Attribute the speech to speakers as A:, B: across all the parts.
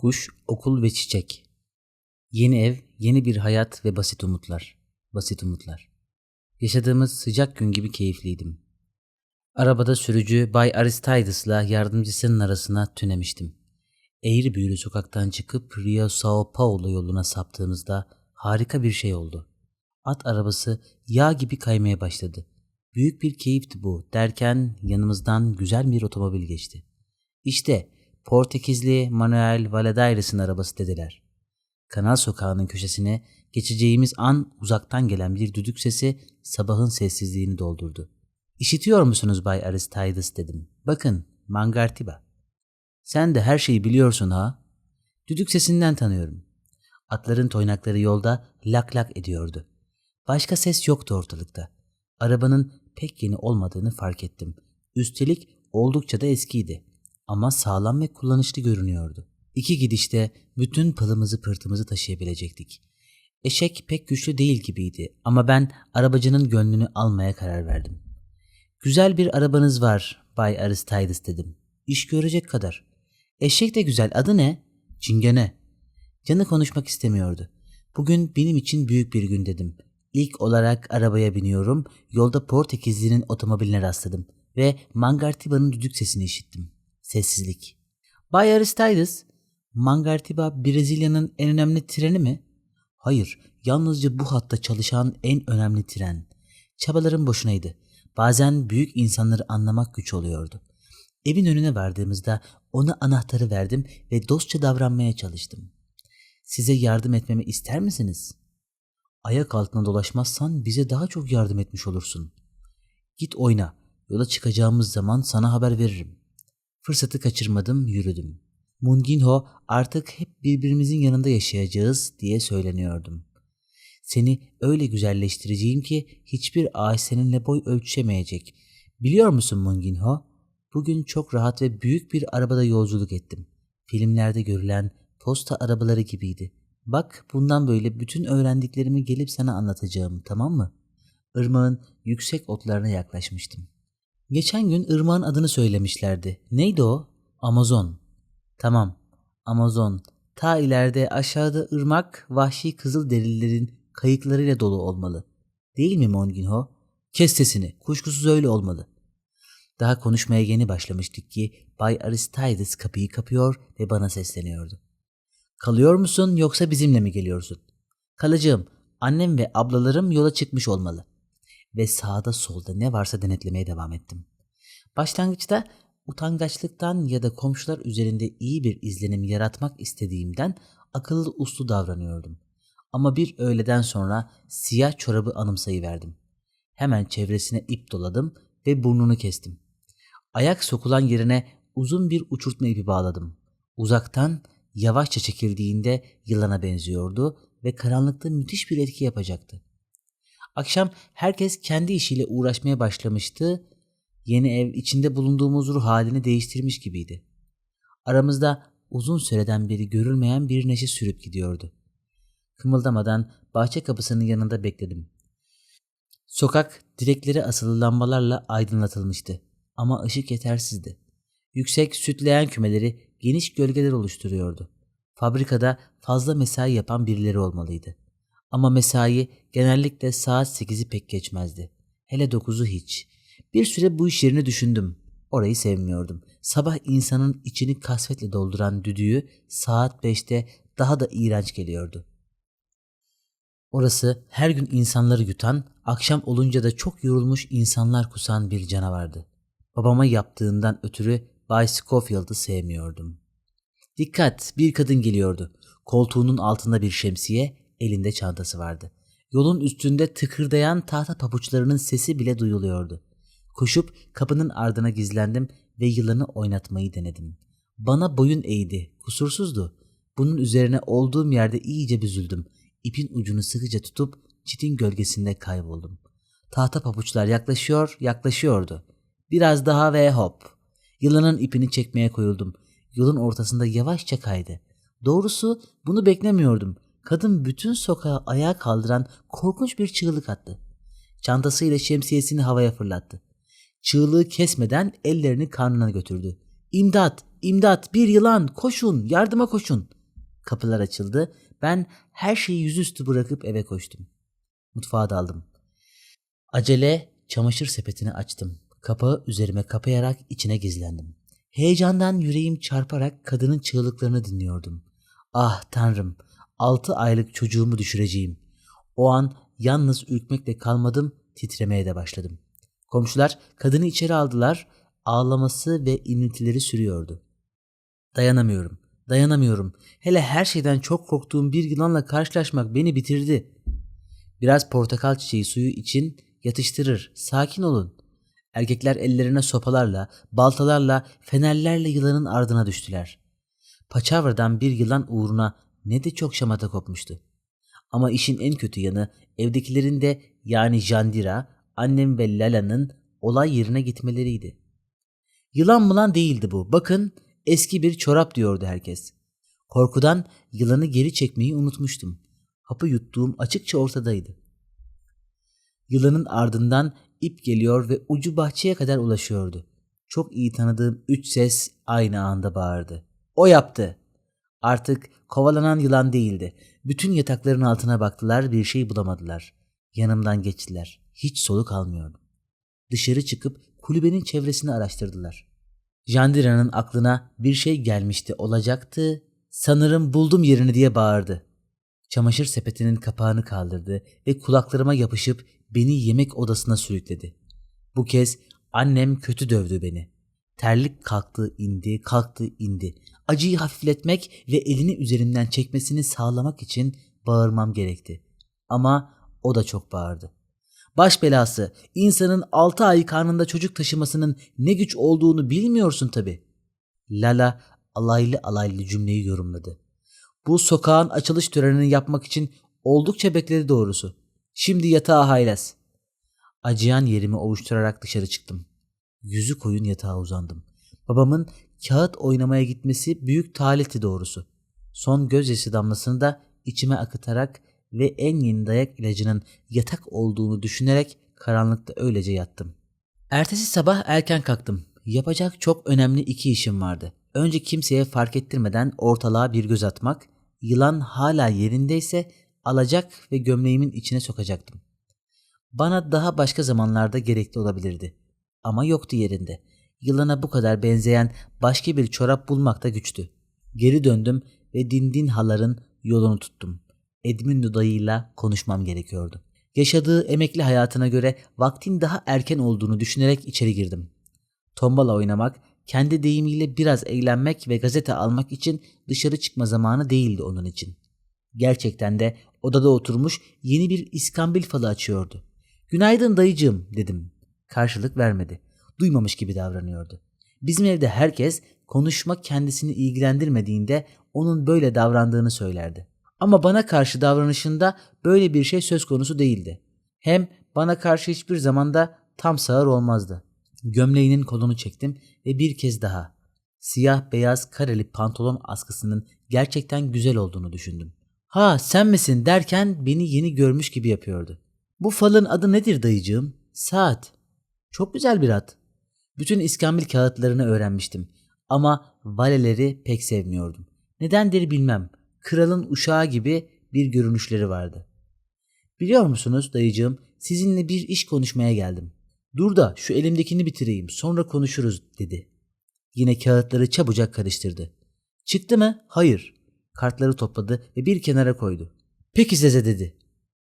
A: Kuş, okul ve çiçek. Yeni ev, yeni bir hayat ve basit umutlar. Basit umutlar. Yaşadığımız sıcak gün gibi keyifliydim. Arabada sürücü Bay Aristides'la yardımcısının arasına tünemiştim. Eğri büğrü sokaktan çıkıp Rio Sao Paulo yoluna saptığımızda harika bir şey oldu. At arabası yağ gibi kaymaya başladı. Büyük bir keyifti bu derken yanımızdan güzel bir otomobil geçti. İşte Portekizli Manuel Valadares'in arabası dediler. Kanal sokağının köşesine geçeceğimiz an uzaktan gelen bir düdük sesi sabahın sessizliğini doldurdu. İşitiyor musunuz Bay Aristides dedim. Bakın Mangartiba. Sen de her şeyi biliyorsun ha. Düdük sesinden tanıyorum. Atların toynakları yolda lak lak ediyordu. Başka ses yoktu ortalıkta. Arabanın pek yeni olmadığını fark ettim. Üstelik oldukça da eskiydi. Ama sağlam ve kullanışlı görünüyordu. İki gidişte bütün pılımızı pırtımızı taşıyabilecektik. Eşek pek güçlü değil gibiydi ama ben arabacının gönlünü almaya karar verdim. Güzel bir arabanız var Bay Aristides dedim. İş görecek kadar. Eşek de güzel adı ne? Çingene. Canı konuşmak istemiyordu. Bugün benim için büyük bir gün dedim. İlk olarak arabaya biniyorum, yolda Portekizli'nin otomobiline rastladım ve Mangartiba'nın düdük sesini işittim. Sessizlik. Bay Aristides, Mangartiba Brezilya'nın en önemli treni mi? Hayır, yalnızca bu hatta çalışan en önemli tren. Çabalarım boşunaydı. Bazen büyük insanları anlamak güç oluyordu. Evin önüne vardığımızda ona anahtarı verdim ve dostça davranmaya çalıştım. Size yardım etmemi ister misiniz? Ayak altına dolaşmazsan bize daha çok yardım etmiş olursun. Git oyna. Yola çıkacağımız zaman sana haber veririm. Fırsatı kaçırmadım, yürüdüm. Munginho artık hep birbirimizin yanında yaşayacağız diye söyleniyordum. Seni öyle güzelleştireceğim ki hiçbir ağaç seninle boy ölçüşemeyecek. Biliyor musun Munginho? Bugün çok rahat ve büyük bir arabada yolculuk ettim. Filmlerde görülen posta arabaları gibiydi. Bak bundan böyle bütün öğrendiklerimi gelip sana anlatacağım tamam mı? Irmağın yüksek otlarına yaklaşmıştım. Geçen gün ırmağın adını söylemişlerdi. Neydi o? Amazon. Tamam. Amazon. Ta ileride aşağıda ırmak vahşi kızıl derilerin kayıklarıyla dolu olmalı. Değil mi Monginho? Kes sesini. Kuşkusuz öyle olmalı. Daha konuşmaya yeni başlamıştık ki Bay Aristides kapıyı kapıyor ve bana sesleniyordu. Kalıyor musun yoksa bizimle mi geliyorsun? Kalacağım. Annem ve ablalarım yola çıkmış olmalı. Ve sağda solda ne varsa denetlemeye devam ettim. Başlangıçta utangaçlıktan ya da komşular üzerinde iyi bir izlenim yaratmak istediğimden akıllı uslu davranıyordum. Ama bir öğleden sonra siyah çorabı anımsayıverdim. Hemen çevresine ip doladım ve burnunu kestim. Ayak sokulan yerine uzun bir uçurtma ipi bağladım. Uzaktan yavaşça çekildiğinde yılana benziyordu ve karanlıkta müthiş bir etki yapacaktı. Akşam herkes kendi işiyle uğraşmaya başlamıştı. Yeni ev içinde bulunduğumuz ruh halini değiştirmiş gibiydi. Aramızda uzun süreden beri görülmeyen bir neşe sürüp gidiyordu. Kımıldamadan bahçe kapısının yanında bekledim. Sokak direkleri asılı lambalarla aydınlatılmıştı ama ışık yetersizdi. Yüksek sütleyen kümeleri geniş gölgeler oluşturuyordu. Fabrikada fazla mesai yapan birileri olmalıydı. Ama mesai genellikle saat 8'i pek geçmezdi. Hele 9'u hiç. Bir süre bu iş yerini düşündüm. Orayı sevmiyordum. Sabah insanın içini kasvetle dolduran düdüğü saat 5'te daha da iğrenç geliyordu. Orası her gün insanları yutan, akşam olunca da çok yorulmuş insanlar kusan bir canavardı. Babama yaptığından ötürü Bay Scofield'ı sevmiyordum. Dikkat! Bir kadın geliyordu. Koltuğunun altında bir şemsiye, elinde çantası vardı. Yolun üstünde tıkırdayan tahta pabuçlarının sesi bile duyuluyordu. Koşup kapının ardına gizlendim ve yılanı oynatmayı denedim. Bana boyun eğdi, kusursuzdu. Bunun üzerine olduğum yerde iyice büzüldüm. İpin ucunu sıkıca tutup çitin gölgesinde kayboldum. Tahta pabuçlar yaklaşıyor, yaklaşıyordu. Biraz daha ve hop. Yılanın ipini çekmeye koyuldum. Yolun ortasında yavaşça kaydı. Doğrusu bunu beklemiyordum. Kadın bütün sokağı ayağa kaldıran korkunç bir çığlık attı. Çantasıyla şemsiyesini havaya fırlattı. Çığlığı kesmeden ellerini karnına götürdü. İmdat, imdat, bir yılan, koşun, yardıma koşun. Kapılar açıldı. Ben her şeyi yüzüstü bırakıp eve koştum. Mutfağa daldım. Acele çamaşır sepetini açtım. Kapağı üzerime kapayarak içine gizlendim. Heyecandan yüreğim çarparak kadının çığlıklarını dinliyordum. Ah tanrım, altı aylık çocuğumu düşüreceğim. O an yalnız ürkmekle kalmadım, titremeye de başladım. Komşular kadını içeri aldılar, ağlaması ve iniltileri sürüyordu. Dayanamıyorum, dayanamıyorum. Hele her şeyden çok korktuğum bir yılanla karşılaşmak beni bitirdi. Biraz portakal çiçeği suyu için yatıştırır, sakin olun. Erkekler ellerine sopalarla, baltalarla, fenerlerle yılanın ardına düştüler. Paçavradan bir yılan uğruna ne de çok şamata kopmuştu. Ama işin en kötü yanı evdekilerin de yani Jandira, annem ve Lala'nın olay yerine gitmeleriydi. Yılan mılan değildi bu. Bakın eski bir çorap diyordu herkes. Korkudan yılanı geri çekmeyi unutmuştum. Hapı yuttuğum açıkça ortadaydı. Yılanın ardından ip geliyor ve ucu bahçeye kadar ulaşıyordu. Çok iyi tanıdığım üç ses aynı anda bağırdı. O yaptı. Artık kovalanan yılan değildi. Bütün yatakların altına baktılar bir şey bulamadılar. Yanımdan geçtiler. Hiç soluk almıyordum. Dışarı çıkıp kulübenin çevresini araştırdılar. Jandira'nın aklına bir şey gelmişti olacaktı. Sanırım buldum yerini diye bağırdı. Çamaşır sepetinin kapağını kaldırdı ve kulaklarıma yapışıp beni yemek odasına sürükledi. Bu kez annem kötü dövdü beni. Terlik kalktı indi, kalktı indi. Acıyı hafifletmek ve elini üzerimden çekmesini sağlamak için bağırmam gerekti. Ama o da çok bağırdı. Baş belası, insanın altı ay karnında çocuk taşımasının ne güç olduğunu bilmiyorsun tabi. Lala alaylı alaylı cümleyi yorumladı. Bu sokağın açılış törenini yapmak için oldukça bekledi doğrusu. Şimdi yatağa haylaz. Acıyan yerimi ovuşturarak dışarı çıktım. Yüzü koyun yatağa uzandım. Babamın kağıt oynamaya gitmesi büyük talihti doğrusu. Son gözyaşı damlasını da içime akıtarak ve en yeni dayak ilacının yatak olduğunu düşünerek karanlıkta öylece yattım. Ertesi sabah erken kalktım. Yapacak çok önemli iki işim vardı. Önce kimseye fark ettirmeden ortalığa bir göz atmak, yılan hala yerindeyse alacak ve gömleğimin içine sokacaktım. Bana daha başka zamanlarda gerekli olabilirdi. Ama yoktu yerinde. Yılana bu kadar benzeyen başka bir çorap bulmak da güçtü. Geri döndüm ve dindin haların yolunu tuttum. Edmundo dayıyla konuşmam gerekiyordu. Yaşadığı emekli hayatına göre vaktin daha erken olduğunu düşünerek içeri girdim. Tombala oynamak, kendi deyimiyle biraz eğlenmek ve gazete almak için dışarı çıkma zamanı değildi onun için. Gerçekten de odada oturmuş yeni bir iskambil falı açıyordu. Günaydın dayıcığım dedim. Karşılık vermedi. Duymamış gibi davranıyordu. Bizim evde herkes konuşma kendisini ilgilendirmediğinde onun böyle davrandığını söylerdi. Ama bana karşı davranışında böyle bir şey söz konusu değildi. Hem bana karşı hiçbir zamanda tam sağır olmazdı. Gömleğinin kolunu çektim ve bir kez daha siyah beyaz kareli pantolon askısının gerçekten güzel olduğunu düşündüm. Ha sen misin derken beni yeni görmüş gibi yapıyordu. Bu falın adı nedir dayıcığım? Saat. Çok güzel bir at. Bütün iskambil kağıtlarını öğrenmiştim. Ama valeleri pek sevmiyordum. Nedendir bilmem. Kralın uşağı gibi bir görünüşleri vardı. Biliyor musunuz dayıcığım sizinle bir iş konuşmaya geldim. Dur da şu elimdekini bitireyim sonra konuşuruz dedi. Yine kağıtları çabucak karıştırdı. Çıktı mı? Hayır. Kartları topladı ve bir kenara koydu. Peki Zeze dedi.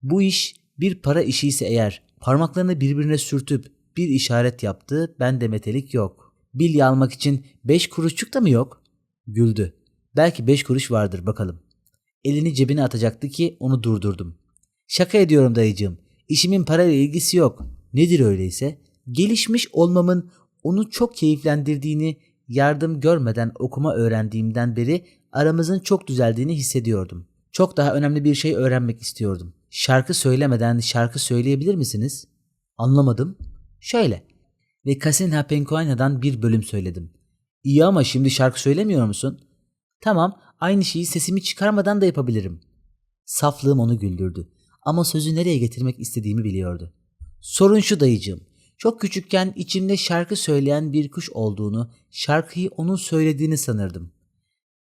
A: Bu iş bir para işi ise eğer parmaklarını birbirine sürtüp bir işaret yaptı ben de metelik yok. Bilye almak için beş kuruşçuk da mı yok? Güldü. Belki beş kuruş vardır bakalım. Elini cebine atacaktı ki onu durdurdum. Şaka ediyorum dayıcığım. İşimin parayla ilgisi yok. Nedir öyleyse? Gelişmiş olmamın onu çok keyiflendirdiğini yardım görmeden okuma öğrendiğimden beri aramızın çok düzeldiğini hissediyordum. Çok daha önemli bir şey öğrenmek istiyordum. Şarkı söylemeden şarkı söyleyebilir misiniz? Anlamadım. Şöyle. Ve Casinha Pencoina'dan bir bölüm söyledim. İyi ama şimdi şarkı söylemiyor musun? Tamam, aynı şeyi sesimi çıkarmadan da yapabilirim. Saflığım onu güldürdü. Ama sözü nereye getirmek istediğimi biliyordu. Sorun şu dayıcığım. Çok küçükken içimde şarkı söyleyen bir kuş olduğunu, şarkıyı onun söylediğini sanırdım.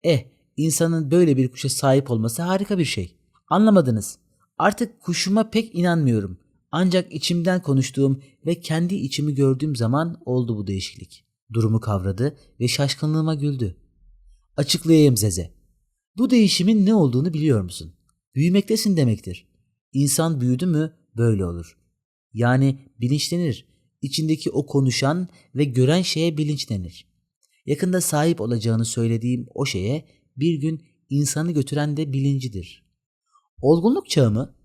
A: Eh, insanın böyle bir kuşa sahip olması harika bir şey. Anlamadınız. Artık kuşuma pek inanmıyorum. Ancak içimden konuştuğum ve kendi içimi gördüğüm zaman oldu bu değişiklik. Durumu kavradı ve şaşkınlığıma güldü. Açıklayayım Zeze. Bu değişimin ne olduğunu biliyor musun? Büyümektesin demektir. İnsan büyüdü mü böyle olur. Yani bilinçlenir. İçindeki o konuşan ve gören şeye bilinçlenir. Yakında sahip olacağını söylediğim o şeye bir gün insanı götüren de bilincidir. Olgunluk çağı mı?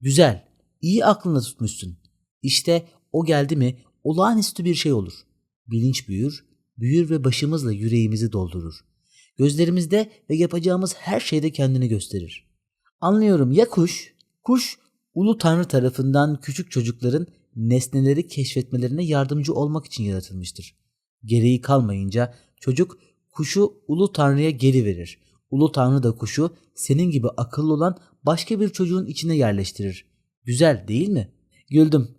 A: Güzel, iyi aklında tutmuşsun. İşte o geldi mi olağanüstü bir şey olur. Bilinç büyür, büyür ve başımızla yüreğimizi doldurur. Gözlerimizde ve yapacağımız her şeyde kendini gösterir. Anlıyorum ya kuş? Kuş, ulu tanrı tarafından küçük çocukların nesneleri keşfetmelerine yardımcı olmak için yaratılmıştır. Gereği kalmayınca çocuk kuşu ulu tanrıya geri verir. Ulu tanrı da kuşu senin gibi akıllı olan başka bir çocuğun içine yerleştirir. Güzel değil mi? Güldüm.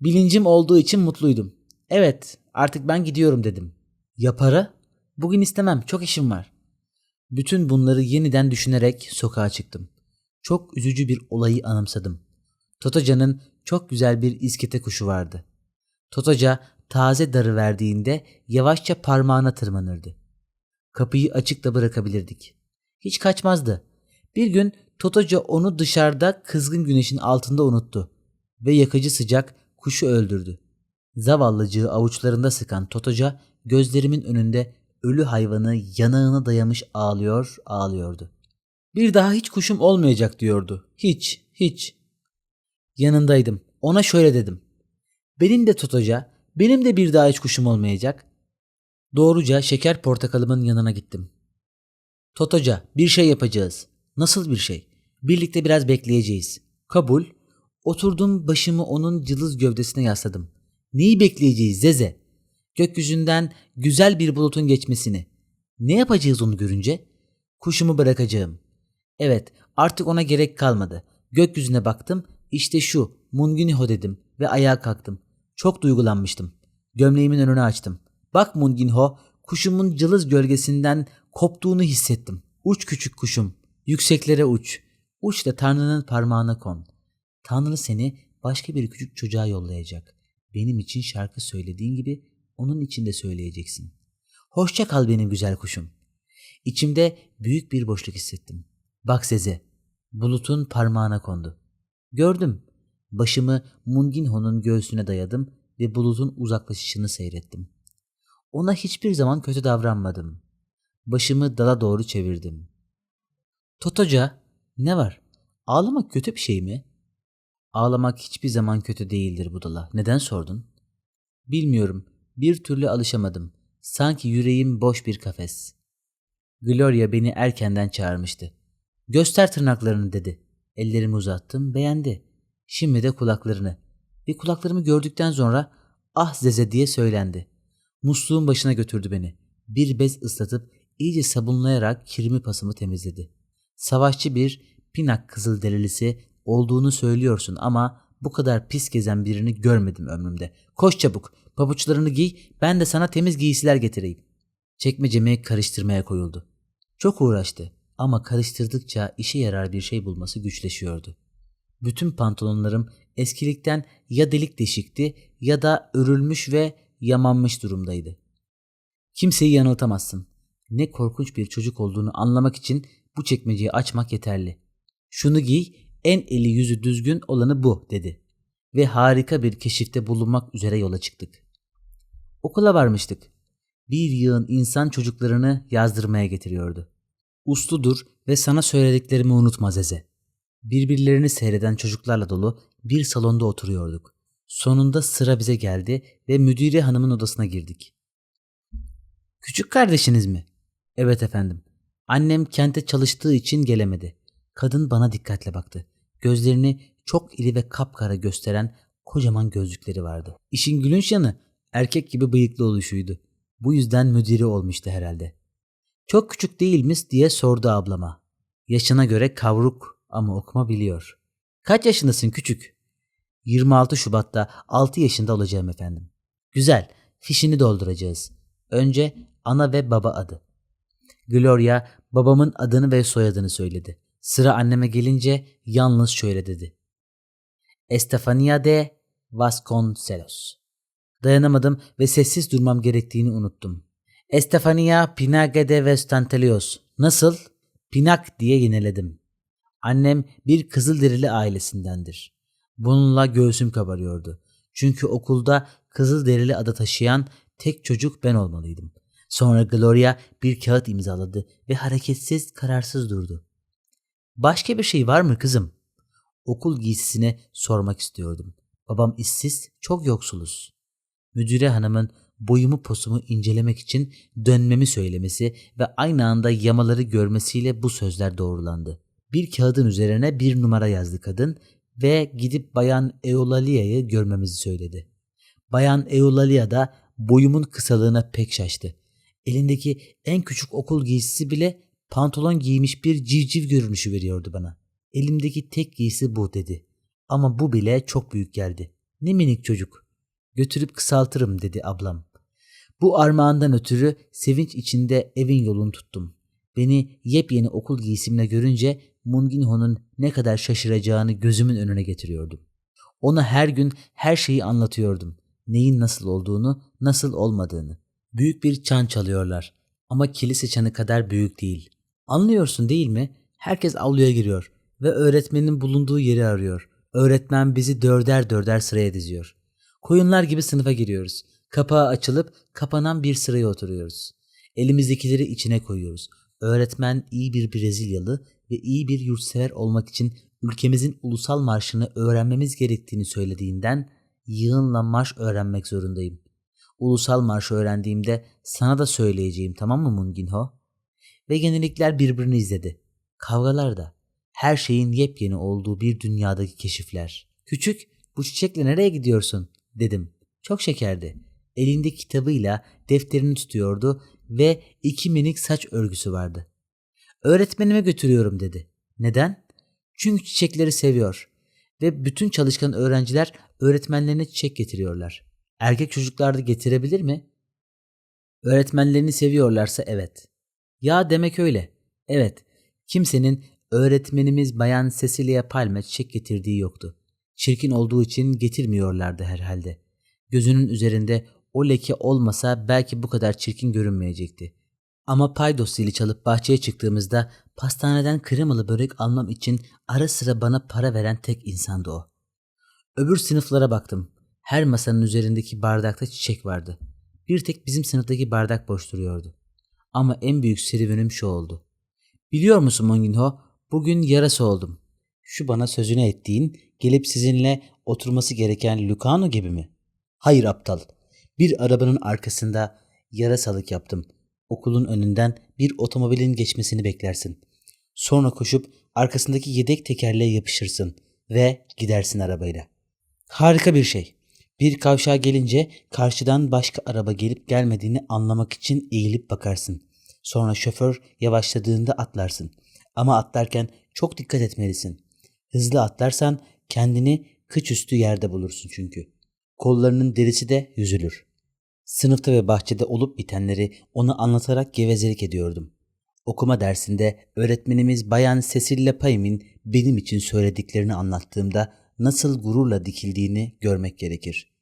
A: Bilincim olduğu için mutluydum. Evet, artık ben gidiyorum dedim. Ya para? Bugün istemem, çok işim var. Bütün bunları yeniden düşünerek sokağa çıktım. Çok üzücü bir olayı anımsadım. Totocan'ın çok güzel bir iskete kuşu vardı. Totoca taze darı verdiğinde yavaşça parmağına tırmanırdı. Kapıyı açık da bırakabilirdik. Hiç kaçmazdı. Bir gün Totoca onu dışarıda kızgın güneşin altında unuttu ve yakıcı sıcak kuşu öldürdü. Zavallıcığı avuçlarında sıkan Totoca gözlerimin önünde ölü hayvanı yanağına dayamış ağlıyor ağlıyordu. Bir daha hiç kuşum olmayacak diyordu. Hiç, hiç. Yanındaydım. Ona şöyle dedim. Benim de Totoca, benim de bir daha hiç kuşum olmayacak. Doğruca şeker portakalımın yanına gittim. Totoca, bir şey yapacağız. Nasıl bir şey? Birlikte biraz bekleyeceğiz. Kabul. Oturdum başımı onun cılız gövdesine yasladım. Neyi bekleyeceğiz Zeze? Gökyüzünden güzel bir bulutun geçmesini. Ne yapacağız onu görünce? Kuşumu bırakacağım. Evet, artık ona gerek kalmadı. Gökyüzüne baktım, işte şu, Munginho dedim ve ayağa kalktım. Çok duygulanmıştım. Gömleğimin önünü açtım. Bak Munginho, kuşumun cılız gölgesinden koptuğunu hissettim. Uç küçük kuşum, yükseklere uç. Uç da Tanrı'nın parmağına kon. Tanrı seni başka bir küçük çocuğa yollayacak. Benim için şarkı söylediğin gibi onun için de söyleyeceksin. Hoşça kal benim güzel kuşum. İçimde büyük bir boşluk hissettim. Bak Seze, bulutun parmağına kondu. Gördüm. Başımı Munginho'nun göğsüne dayadım ve bulutun uzaklaşışını seyrettim. Ona hiçbir zaman kötü davranmadım. Başımı dala doğru çevirdim. Totoca, ne var? Ağlamak kötü bir şey mi? Ağlamak hiçbir zaman kötü değildir budala. Neden sordun? Bilmiyorum. Bir türlü alışamadım. Sanki yüreğim boş bir kafes. Gloria beni erkenden çağırmıştı. Göster tırnaklarını dedi. Ellerimi uzattım, beğendi. Şimdi de kulaklarını. Ve kulaklarımı gördükten sonra ah Zeze diye söylendi. Musluğun başına götürdü beni. Bir bez ıslatıp iyice sabunlayarak kirmi pasımı temizledi. Savaşçı bir pinak kızıl delilisi olduğunu söylüyorsun ama bu kadar pis gezen birini görmedim ömrümde. Koş çabuk, pabuçlarını giy, ben de sana temiz giysiler getireyim. Çekmecemi karıştırmaya koyuldu. Çok uğraştı ama karıştırdıkça işe yarar bir şey bulması güçleşiyordu. Bütün pantolonlarım eskilikten ya delik deşikti ya da örülmüş ve yamanmış durumdaydı. Kimseyi yanıltamazsın. Ne korkunç bir çocuk olduğunu anlamak için bu çekmeceyi açmak yeterli. Şunu giy, en eli yüzü düzgün olanı bu dedi. Ve harika bir keşifte bulunmak üzere yola çıktık. Okula varmıştık. Bir yığın insan çocuklarını yazdırmaya getiriyordu. Usludur ve sana söylediklerimi unutma Zeze. Birbirlerini seyreden çocuklarla dolu bir salonda oturuyorduk. Sonunda sıra bize geldi ve müdüre hanımın odasına girdik. Küçük kardeşiniz mi? Evet efendim. Annem kente çalıştığı için gelemedi. Kadın bana dikkatle baktı. Gözlerini çok iri ve kapkara gösteren kocaman gözlükleri vardı. İşin gülünç yanı erkek gibi bıyıklı oluşuydu. Bu yüzden müdiri olmuştu herhalde. Çok küçük değil mi diye sordu ablama. Yaşına göre kavruk ama okuma biliyor. Kaç yaşındasın küçük? 26 Şubat'ta 6 yaşında olacağım efendim. Güzel. Fişini dolduracağız. Önce ana ve baba adı. Gloria babamın adını ve soyadını söyledi. Sıra anneme gelince yalnız şöyle dedi. Estefania de Vasconcelos. Dayanamadım ve sessiz durmam gerektiğini unuttum. Estefania Pinage de Vestantelios. Nasıl? Pinak diye yineledim. Annem bir Kızılderili ailesindendir. Bununla göğsüm kabarıyordu. Çünkü okulda Kızılderili adı taşıyan tek çocuk ben olmalıydım. Sonra Gloria bir kağıt imzaladı ve hareketsiz, kararsız durdu. Başka bir şey var mı kızım? Okul giysisine sormak istiyordum. Babam işsiz, çok yoksuluz. Müdüre hanımın boyumu posumu incelemek için dönmemi söylemesi ve aynı anda yamaları görmesiyle bu sözler doğrulandı. Bir kağıdın üzerine bir numara yazdı kadın ve gidip Bayan Eulalia'yı görmemizi söyledi. Bayan Eulalia da boyumun kısalığına pek şaştı. Elindeki en küçük okul giysisi bile pantolon giymiş bir civciv görünüşü veriyordu bana. Elimdeki tek giysi bu dedi. Ama bu bile çok büyük geldi. Ne minik çocuk. Götürüp kısaltırım dedi ablam. Bu armağandan ötürü sevinç içinde evin yolunu tuttum. Beni yepyeni okul giysimle görünce Munginho'nun ne kadar şaşıracağını gözümün önüne getiriyordum. Ona her gün her şeyi anlatıyordum. Neyin nasıl olduğunu, nasıl olmadığını. Büyük bir çan çalıyorlar ama kilise çanı kadar büyük değil. Anlıyorsun değil mi? Herkes avluya giriyor ve öğretmenin bulunduğu yeri arıyor. Öğretmen bizi dörder dörder sıraya diziyor. Koyunlar gibi sınıfa giriyoruz. Kapağı açılıp kapanan bir sıraya oturuyoruz. Elimizdekileri içine koyuyoruz. Öğretmen iyi bir Brezilyalı ve iyi bir yurtsever olmak için ülkemizin ulusal marşını öğrenmemiz gerektiğini söylediğinden yığınla marş öğrenmek zorundayım. Ulusal marşı öğrendiğimde sana da söyleyeceğim tamam mı Munginho? Ve yenilikler birbirini izledi. Kavgalar da. Her şeyin yepyeni olduğu bir dünyadaki keşifler. Küçük, bu çiçekle nereye gidiyorsun? dedim. Çok şekerdi. Elinde kitabıyla defterini tutuyordu ve iki minik saç örgüsü vardı. Öğretmenime götürüyorum dedi. Neden? Çünkü çiçekleri seviyor ve bütün çalışkan öğrenciler öğretmenlerine çiçek getiriyorlar. Erkek çocuklar da getirebilir mi? Öğretmenlerini seviyorlarsa evet. Ya demek öyle. Evet. Kimsenin öğretmenimiz Bayan Cecilia Palme çiçek getirdiği yoktu. Çirkin olduğu için getirmiyorlardı herhalde. Gözünün üzerinde o leke olmasa belki bu kadar çirkin görünmeyecekti. Ama paydos zili çalıp bahçeye çıktığımızda pastaneden kremalı börek almam için ara sıra bana para veren tek insandı o. Öbür sınıflara baktım. Her masanın üzerindeki bardakta çiçek vardı. Bir tek bizim sınıftaki bardak boş duruyordu. Ama en büyük serüvenim şu oldu. Biliyor musun Monginho? Bugün yarası oldum. Şu bana sözünü ettiğin, gelip sizinle oturması gereken Lucano gibi mi? Hayır aptal. Bir arabanın arkasında yarasalık yaptım. Okulun önünden bir otomobilin geçmesini beklersin. Sonra koşup arkasındaki yedek tekerleğe yapışırsın ve gidersin arabayla. Harika bir şey. Bir kavşağa gelince karşıdan başka araba gelip gelmediğini anlamak için eğilip bakarsın. Sonra şoför yavaşladığında atlarsın. Ama atlarken çok dikkat etmelisin. Hızlı atlarsan kendini kıç üstü yerde bulursun çünkü. Kollarının derisi de yüzülür. Sınıfta ve bahçede olup bitenleri ona anlatarak gevezelik ediyordum. Okuma dersinde öğretmenimiz Bayan Cecilia Paymin benim için söylediklerini anlattığımda nasıl gururla dikildiğini görmek gerekir.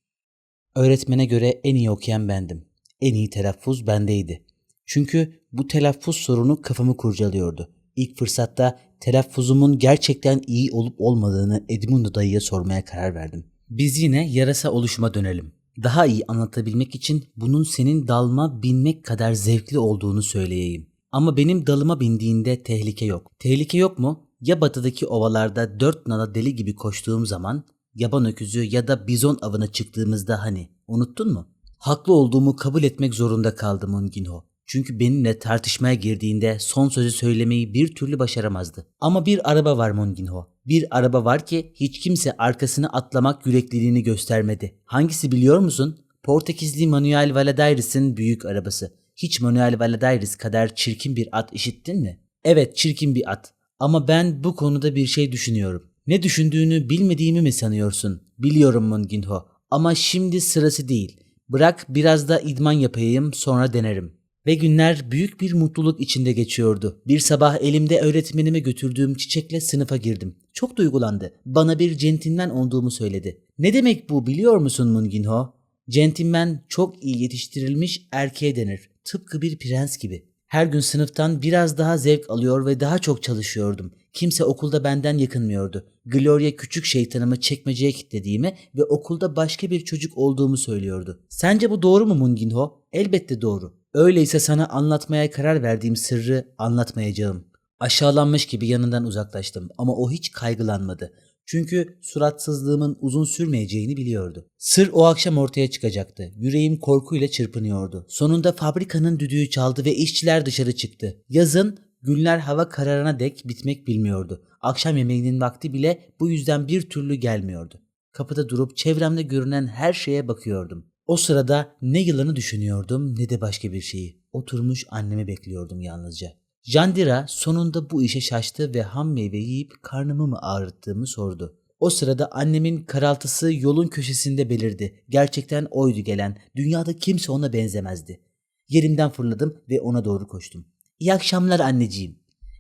A: Öğretmene göre en iyi okuyan bendim. En iyi telaffuz bendeydi. Çünkü bu telaffuz sorunu kafamı kurcalıyordu. İlk fırsatta telaffuzumun gerçekten iyi olup olmadığını Edmundo dayıya sormaya karar verdim. Biz yine yarasa oluşuma dönelim. Daha iyi anlatabilmek için bunun senin dalma binmek kadar zevkli olduğunu söyleyeyim. Ama benim dalıma bindiğinde tehlike yok. Tehlike yok mu? Ya batıdaki ovalarda dört nala deli gibi koştuğum zaman, yaban öküzü ya da bizon avına çıktığımızda hani, unuttun mu? Haklı olduğumu kabul etmek zorunda kaldım Onginho. Çünkü benimle tartışmaya girdiğinde son sözü söylemeyi bir türlü başaramazdı. Ama bir araba var Monginho. Bir araba var ki hiç kimse arkasını atlamak yürekliliğini göstermedi. Hangisi biliyor musun? Portekizli Manuel Valadares'in büyük arabası. Hiç Manuel Valadares kadar çirkin bir at işittin mi? Evet çirkin bir at. Ama ben bu konuda bir şey düşünüyorum. Ne düşündüğünü bilmediğimi mi sanıyorsun? Biliyorum Munginho ama şimdi sırası değil. Bırak biraz da idman yapayım sonra denerim. Ve günler büyük bir mutluluk içinde geçiyordu. Bir sabah elimde öğretmenime götürdüğüm çiçekle sınıfa girdim. Çok duygulandı. Bana bir centilmen olduğumu söyledi. Ne demek bu biliyor musun Munginho? Centilmen çok iyi yetiştirilmiş erkeğe denir. Tıpkı bir prens gibi. Her gün sınıftan biraz daha zevk alıyor ve daha çok çalışıyordum. Kimse okulda benden yakınmıyordu. Gloria küçük şeytanımı çekmeceye kilitlediğimi ve okulda başka bir çocuk olduğumu söylüyordu. Sence bu doğru mu Munginho? Elbette doğru. Öyleyse sana anlatmaya karar verdiğim sırrı anlatmayacağım. Aşağılanmış gibi yanından uzaklaştım ama o hiç kaygılanmadı. Çünkü suratsızlığımın uzun sürmeyeceğini biliyordu. Sır o akşam ortaya çıkacaktı. Yüreğim korkuyla çırpınıyordu. Sonunda fabrikanın düdüğü çaldı ve işçiler dışarı çıktı. Yazın günler hava kararına dek bitmek bilmiyordu. Akşam yemeğinin vakti bile bu yüzden bir türlü gelmiyordu. Kapıda durup çevremde görünen her şeye bakıyordum. O sırada ne yılanı düşünüyordum ne de başka bir şeyi. Oturmuş annemi bekliyordum yalnızca. Jandira sonunda bu işe şaştı ve ham meyve yiyip karnımı mı ağrıttığımı sordu. O sırada annemin karaltısı yolun köşesinde belirdi. Gerçekten oydu gelen. Dünyada kimse ona benzemezdi. Yerimden fırladım ve ona doğru koştum. İyi akşamlar anneciğim.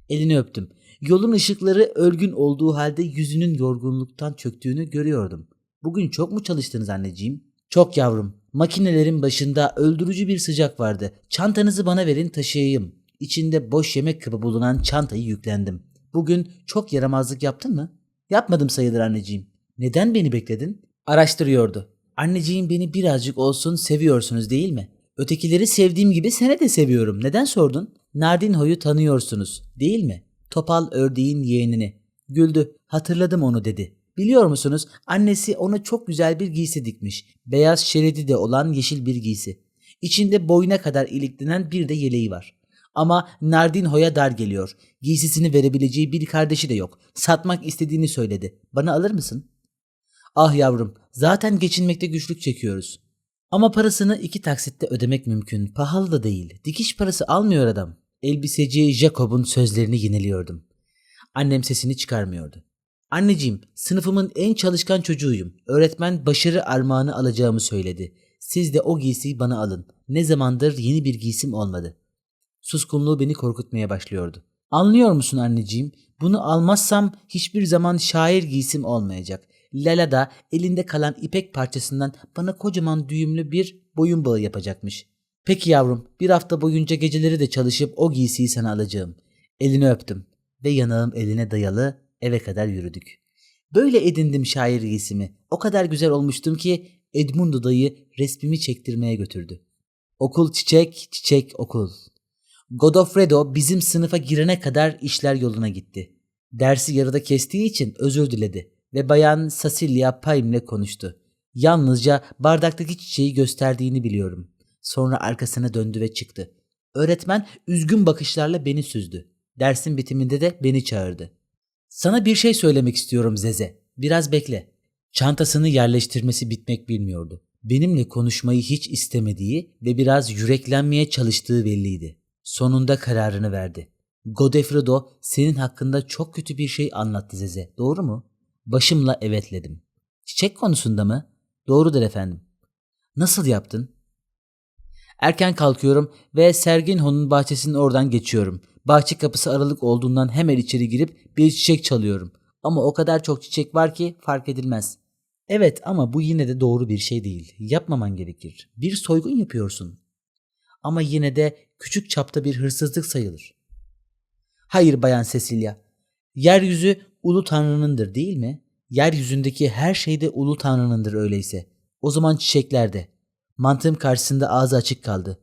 A: Elini öptüm. Yolun ışıkları örgün olduğu halde yüzünün yorgunluktan çöktüğünü görüyordum. Bugün çok mu çalıştınız anneciğim? Çok yavrum. Makinelerin başında öldürücü bir sıcak vardı. Çantanızı bana verin taşıyayım. İçinde boş yemek kabı bulunan çantayı yüklendim. Bugün çok yaramazlık yaptın mı? Yapmadım sayılır anneciğim. Neden beni bekledin? Araştırıyordu. Anneciğim beni birazcık olsun seviyorsunuz değil mi? Ötekileri sevdiğim gibi seni de seviyorum. Neden sordun? Nardinho'yu tanıyorsunuz değil mi? Topal ördeğin yeğenini. Güldü. Hatırladım onu dedi. Biliyor musunuz annesi ona çok güzel bir giysi dikmiş. Beyaz şeridi de olan yeşil bir giysi. İçinde boyuna kadar iliklenen bir de yeleği var. Ama Nardinho'ya dar geliyor. Giysisini verebileceği bir kardeşi de yok. Satmak istediğini söyledi. Bana alır mısın? Ah yavrum, zaten geçinmekte güçlük çekiyoruz. Ama parasını iki taksitte ödemek mümkün. Pahalı da değil. Dikiş parası almıyor adam. Elbiseci Jacob'un sözlerini yeniliyordum. Annem sesini çıkarmıyordu. Anneciğim, sınıfımın en çalışkan çocuğuyum. Öğretmen başarı armağanı alacağımı söyledi. Siz de o giysiyi bana alın. Ne zamandır yeni bir giysim olmadı. Suskunluğu beni korkutmaya başlıyordu. Anlıyor musun anneciğim? Bunu almazsam hiçbir zaman şair giysim olmayacak. Lala da elinde kalan ipek parçasından bana kocaman düğümlü bir boyun bağı yapacakmış. Peki yavrum, bir hafta boyunca geceleri de çalışıp o giysiyi sana alacağım. Elini öptüm ve yanağım eline dayalı eve kadar yürüdük. Böyle edindim şair giysimi. O kadar güzel olmuştum ki Edmundo dayı resmimi çektirmeye götürdü. Okul çiçek, çiçek okul. Godofredo bizim sınıfa girene kadar işler yoluna gitti. Dersi yarıda kestiği için özür diledi ve bayan Cecilia Paim'le konuştu. Yalnızca bardaktaki çiçeği gösterdiğini biliyorum. Sonra arkasına döndü ve çıktı. Öğretmen üzgün bakışlarla beni süzdü. Dersin bitiminde de beni çağırdı. Sana bir şey söylemek istiyorum Zeze. Biraz bekle. Çantasını yerleştirmesi bitmek bilmiyordu. Benimle konuşmayı hiç istemediği ve biraz yüreklenmeye çalıştığı belliydi. Sonunda kararını verdi. Godefredo senin hakkında çok kötü bir şey anlattı Zeze. Doğru mu? Başımla evetledim. Çiçek konusunda mı? Doğrudur efendim. Nasıl yaptın? Erken kalkıyorum ve Serginho'nun bahçesinin oradan geçiyorum. Bahçe kapısı aralık olduğundan hemen içeri girip bir çiçek çalıyorum. Ama o kadar çok çiçek var ki fark edilmez. Evet ama bu yine de doğru bir şey değil. Yapmaman gerekir. Bir soygun yapıyorsun. Ama yine de küçük çapta bir hırsızlık sayılır. Hayır Bayan Cecilia. Yeryüzü ulu tanrınındır değil mi? Yeryüzündeki her şey de ulu tanrınındır öyleyse. O zaman çiçekler de. Mantığım karşısında ağzı açık kaldı.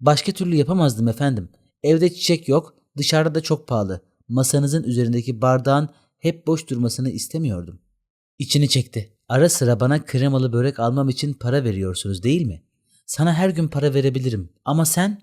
A: Başka türlü yapamazdım efendim. Evde çiçek yok, dışarıda da çok pahalı. Masanızın üzerindeki bardağın hep boş durmasını istemiyordum. İçini çekti. Ara sıra bana kremalı börek almam için para veriyorsunuz değil mi? Sana her gün para verebilirim. Ama sen?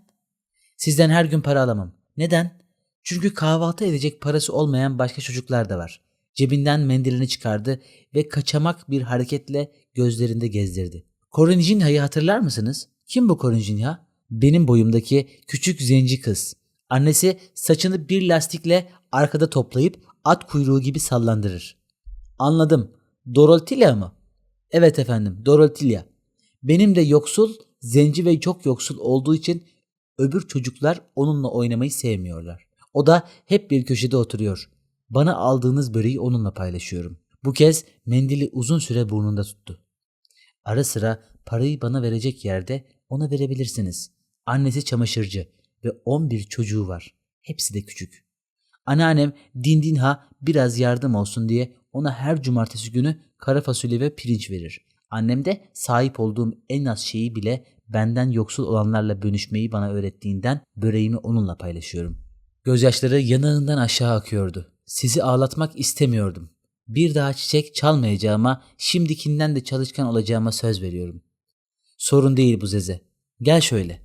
A: Sizden her gün para alamam. Neden? Çünkü kahvaltı edecek parası olmayan başka çocuklar da var. Cebinden mendilini çıkardı ve kaçamak bir hareketle gözlerinde gezdirdi. Korinjinha'yı hatırlar mısınız? Kim bu Korinjinha? Benim boyumdaki küçük zenci kız. Annesi saçını bir lastikle arkada toplayıp at kuyruğu gibi sallandırır. Anladım. Dorotilla mı? Evet efendim, Dorotilla. Benim de yoksul, zenci ve çok yoksul olduğu için öbür çocuklar onunla oynamayı sevmiyorlar. O da hep bir köşede oturuyor. Bana aldığınız böreği onunla paylaşıyorum. Bu kez mendili uzun süre burnunda tuttu. Ara sıra parayı bana verecek yerde ona verebilirsiniz. Annesi çamaşırcı ve 11 çocuğu var. Hepsi de küçük. Anneannem dindinha biraz yardım olsun diye ona her cumartesi günü kara fasulye ve pirinç verir. Annem de sahip olduğum en az şeyi bile benden yoksul olanlarla bölüşmeyi bana öğrettiğinden böreğimi onunla paylaşıyorum. Gözyaşları yanağından aşağı akıyordu. Sizi ağlatmak istemiyordum. Bir daha çiçek çalmayacağıma, şimdikinden de çalışkan olacağıma söz veriyorum. Sorun değil bu Zeze. Gel şöyle.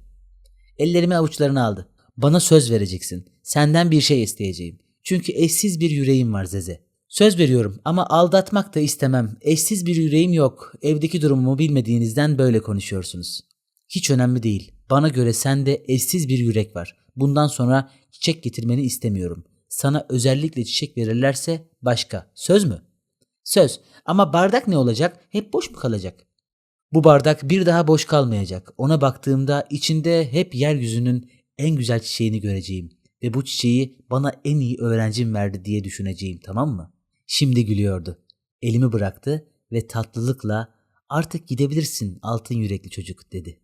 A: Ellerimi avuçlarına aldı. Bana söz vereceksin. Senden bir şey isteyeceğim. Çünkü eşsiz bir yüreğim var Zeze. Söz veriyorum ama aldatmak da istemem. Eşsiz bir yüreğim yok. Evdeki durumumu bilmediğinizden böyle konuşuyorsunuz. Hiç önemli değil. Bana göre sende eşsiz bir yürek var. Bundan sonra çiçek getirmeni istemiyorum. Sana özellikle çiçek verirlerse başka. Söz mü? Söz. Ama bardak ne olacak? Hep boş mu kalacak? Bu bardak bir daha boş kalmayacak. Ona baktığımda içinde hep yeryüzünün en güzel çiçeğini göreceğim. Ve bu çiçeği bana en iyi öğrencim verdi diye düşüneceğim tamam mı? Şimdi gülüyordu. Elimi bıraktı ve tatlılıkla artık gidebilirsin altın yürekli çocuk dedi.